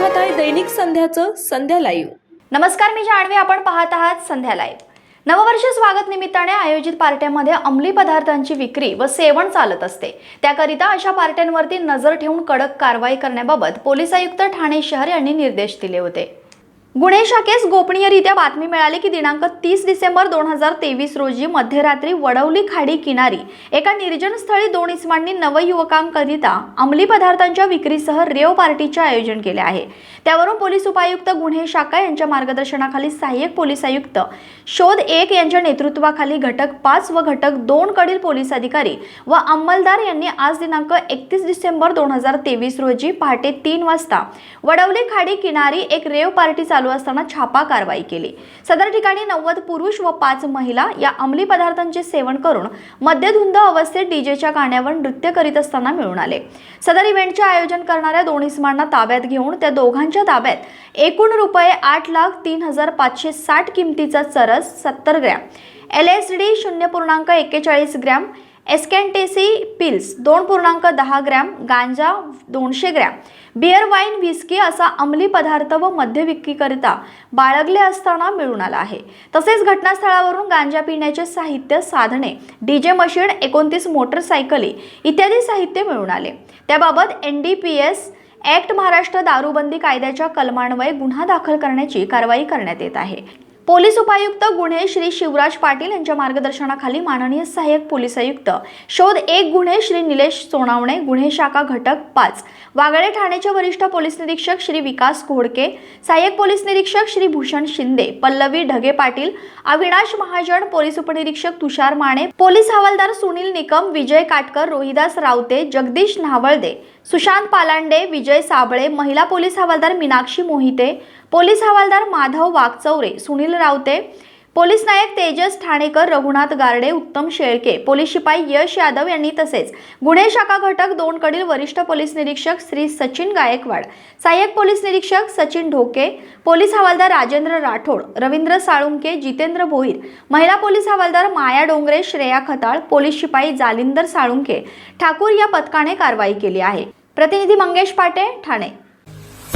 दैनिक संध्याचं संध्या live नमस्कार मी जाणवी आपण पाहत आहात संध्या लाईव्ह नववर्ष स्वागत निमित्ताने आयोजित पार्ट्यांमध्ये अंमली पदार्थांची विक्री व सेवन चालत असते. त्याकरिता अशा पार्ट्यांवरती नजर ठेवून कडक कारवाई करण्याबाबत पोलीस आयुक्त ठाणे शहर यांनी निर्देश दिले होते. गुन्हे शाखेस गोपनीयरित्या बातमी मिळाली की दिनांक तीस डिसेंबर दोन हजार तेवीस रोजी मध्यरात्री वडवली खाडी किनारी एका निर्जन स्थळी दोन इस्मांनी नवयुवकांकरिता अंमली पदार्थांच्या विक्रीसह रेव पार्टीचे आयोजन केले आहे. त्यावरून पोलीस उपायुक्त गुन्हे शाखा यांच्या मार्गदर्शनाखाली सहाय्यक पोलीस आयुक्त शोध एक यांच्या नेतृत्वाखाली घटक पाच व घटक दोन कडील पोलीस अधिकारी व अंमलदार यांनी आज दिनांक एकतीस डिसेंबर दोन हजार तेवीस रोजी पहाटे तीन वाजता वडवली खाडी किनारी एक रेव पार्टी चालू चालू असताना छापा कारवाई केली. सदर ठिकाणी नव्वद पुरुष व पाच महिला या अंमली पदार्थांचे सेवन करून मद्यधुंद अवस्थेत डीजेच्या गाण्यावर नृत्य करीत असताना मिळून आले. सदर इव्हेंटचे आयोजन करणाऱ्या दोन स्मांना ताब्यात घेऊन त्या दोघांच्या ताब्यात एकूण रुपये आठ लाख तीन हजार पाचशे साठ किमतीचा चरस सत्तर ग्रॅम एल एस डी शून्य पूर्णांक एक्केचाळीस ग्रॅम एस्कॅन्टेसी पिल्स दोन पूर्णांक दहा ग्रॅम गांजा दोनशे ग्रॅम. बिअर वाईन व्हिस्की असा अंमली पदार्थ व मध्य विक्रीकरिता बाळगले असताना मिळून आला आहे. तसेच घटनास्थळावरून गांजा पिण्याचे साहित्य साधने डीजे मशीन एकोणतीस मोटरसायकली इत्यादी साहित्य मिळून आले. त्याबाबत N D P S act Maharashtra दारूबंदी कायद्याच्या कलमान्वये गुन्हा दाखल करण्याची कारवाई करण्यात येत आहे. पोलीस उपायुक्त गुन्हे श्री शिवराज पाटील यांच्या मार्गदर्शनाखाली माननीय सहाय्यक पोलीस आयुक्त शोध एक गुन्हे श्री निलेश सोनावणे गुन्हे शाखा घटक पाच. वागळे ठाण्याचे वरिष्ठ पोलीस निरीक्षक श्री विकास घोडके सहाय्यक पोलीस निरीक्षक श्री भूषण शिंदे पल्लवी ढगे पाटील अविनाश महाजन पोलीस उपनिरीक्षक तुषार माने पोलीस हवालदार सुनील निकम विजय काटकर रोहिदास रावते जगदीश न्हावळदे सुशांत पालांडे विजय साबळे महिला पोलीस हवालदार मीनाक्षी मोहिते पोलीस हवालदार माधव वागचौरे सुनील रावते. पोलीस नायक तेजस ठाणेकर रघुनाथ गारडे उत्तम शेळके पोलीस शिपाई यश यादव यांनी तसेच गुन्हे शाखा घटक दोनकडील वरिष्ठ पोलीस निरीक्षक श्री सचिन गायकवाड सहाय्यक पोलीस निरीक्षक सचिन ढोके पोलीस हवालदार राजेंद्र राठोड रवींद्र साळुंके जितेंद्र भोईर महिला पोलीस हवालदार माया डोंगरे श्रेया खताळ पोलीस शिपाई जालिंदर साळुंके ठाकूर या पथकाने कारवाई केली आहे. प्रतिनिधी मंगेश पाटे ठाणे.